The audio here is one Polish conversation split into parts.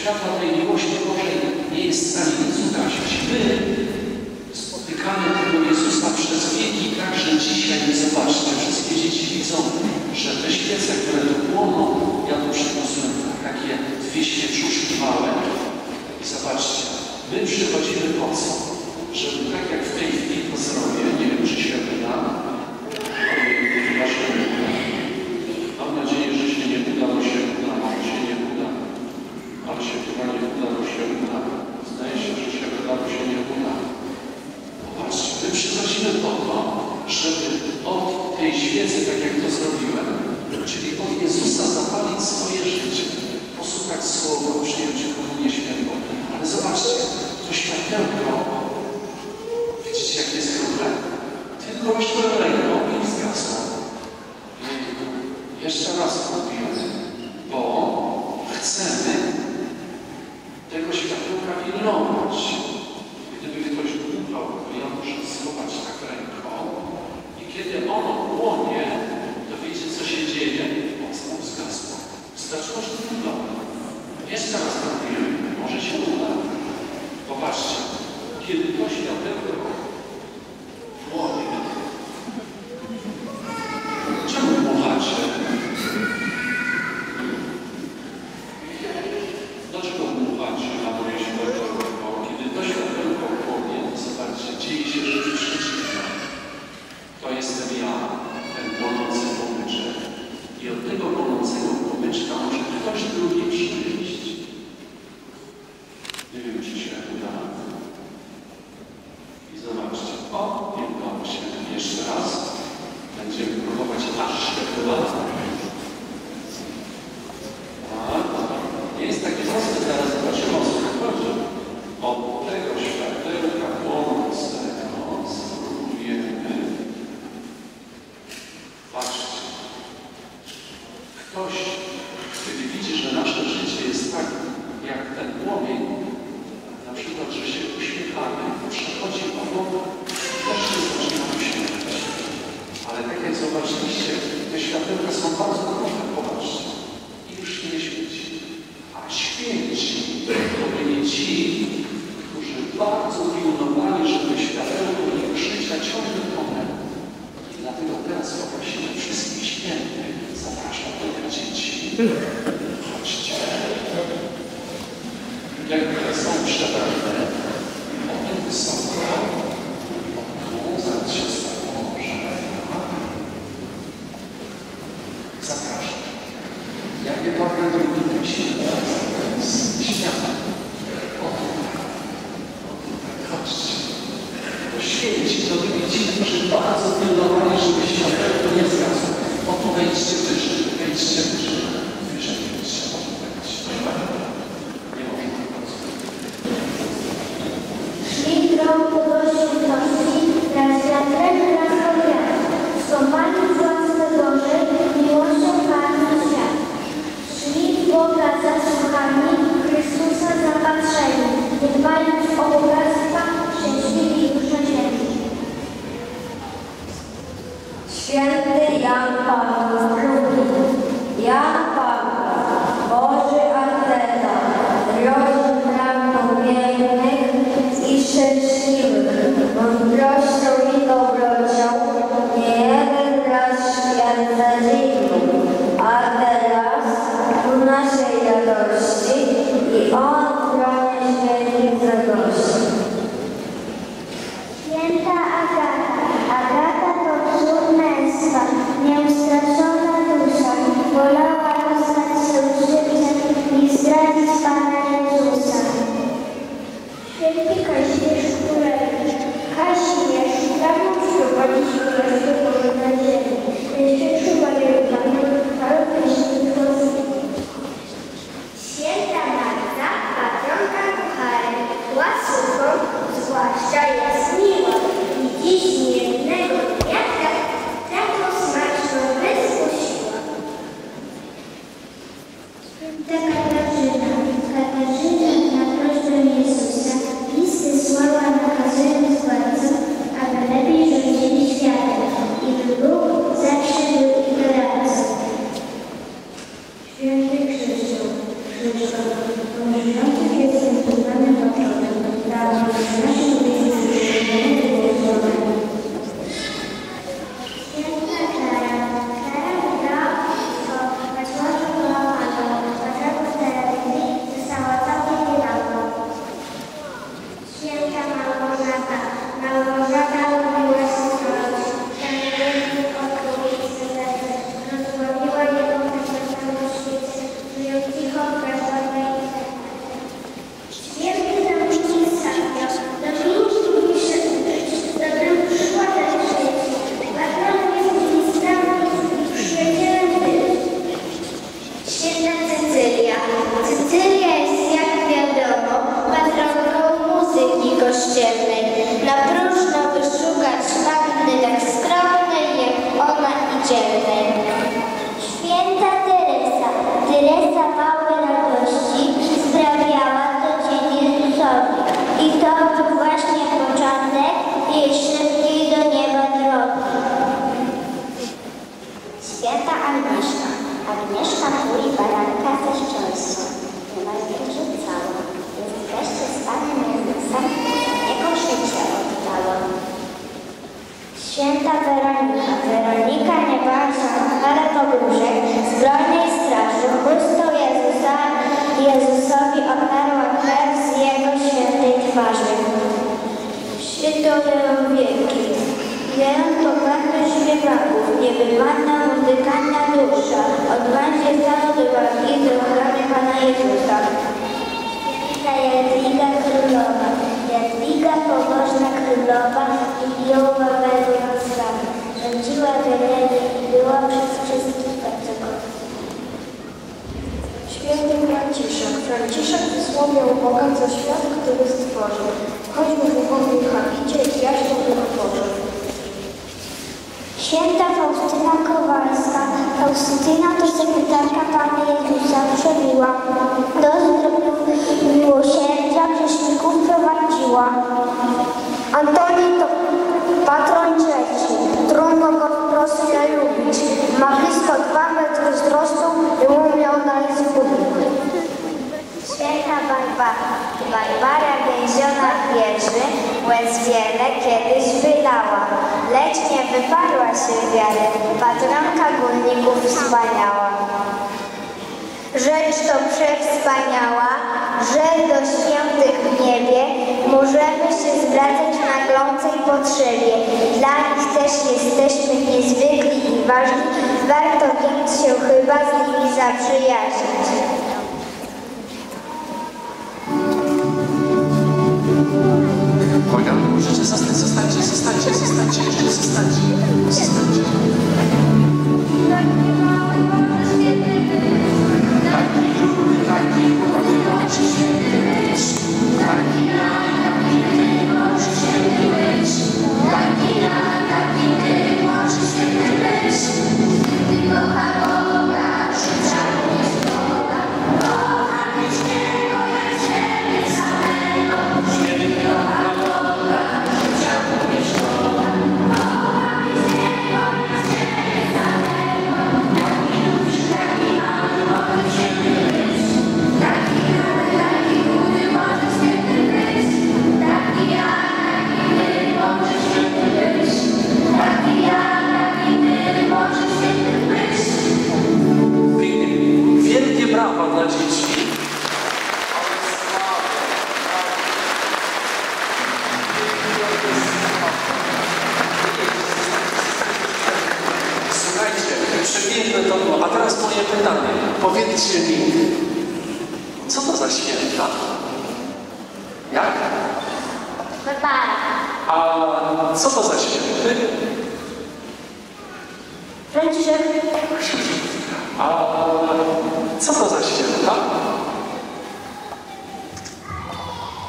światła tej miłości Bożej nie jest w stanie nic ugasić. My spotykamy tego Jezusa przez wieki, także dzisiaj nie zobaczcie. Wszystkie dzieci widzą, że te świece, które tu płoną, ja tu przyniosłem takie dwie świeczuszki małe. I zobaczcie, my przychodzimy po co? Jezusa zapalić swoje życie, posłuchać Słowa, przyjąć Komunię Świętą. Ale zobaczcie, to światełko, widzicie jaki jest problem? Tylko weszłem ręką i zgasło. Jeszcze raz kupiłem, bo chcemy tego światełka pilnować. święci to byli ci, którzy bardzo pilnowali, żeby światełko ich życia ciągle płonęło. I dlatego teraz poprosimy wszystkich świętych, zapraszam do dzieci. Chodźcie. Jak są przebrani że Józef jest poznanym patronem, prawdą, Królowa i Joła Wędrowska, rządziła Wielenie i była przez wszystkich bardzo kochana. Święty Franciszek. Franciszek wysławiał Boga za świat, który stworzył. Choćby w ubogiej habicie i jaśnią wychoworze. Święta Faustyna Kowalska. Faustyna to sekretarka Pana Jezusa przebiła. Do zdrowiu miłosierdzia grzeszników prowadziła. Antoni to patron trzeci. Trudno go wprost nie lubić. Ma blisko dwa metry wzrostu i umiał na spódnik. Święta Barbara. Barbara więziona w wieży, łez wiele kiedyś wylała, lecz nie wyparła się wiary, patronka górników wspaniała. Rzecz to przewspaniała, że do świętych w niebie możemy się zwracać na glącej potrzebie. Dla nich też jesteśmy niezwykli i ważni, warto więc się chyba z nimi zaprzyjaźnić. Uwaga, możecie zostać, zostańcie, zostańcie, zostańcie, jeszcze zostańcie, zostańcie. Co to za święta? Jak? Barbara. A co to za święty? Franciszek. A co to za święta?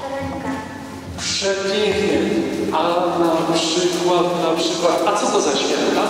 Weronika. Przepięknie. A na przykład, na przykład, a co to za święta?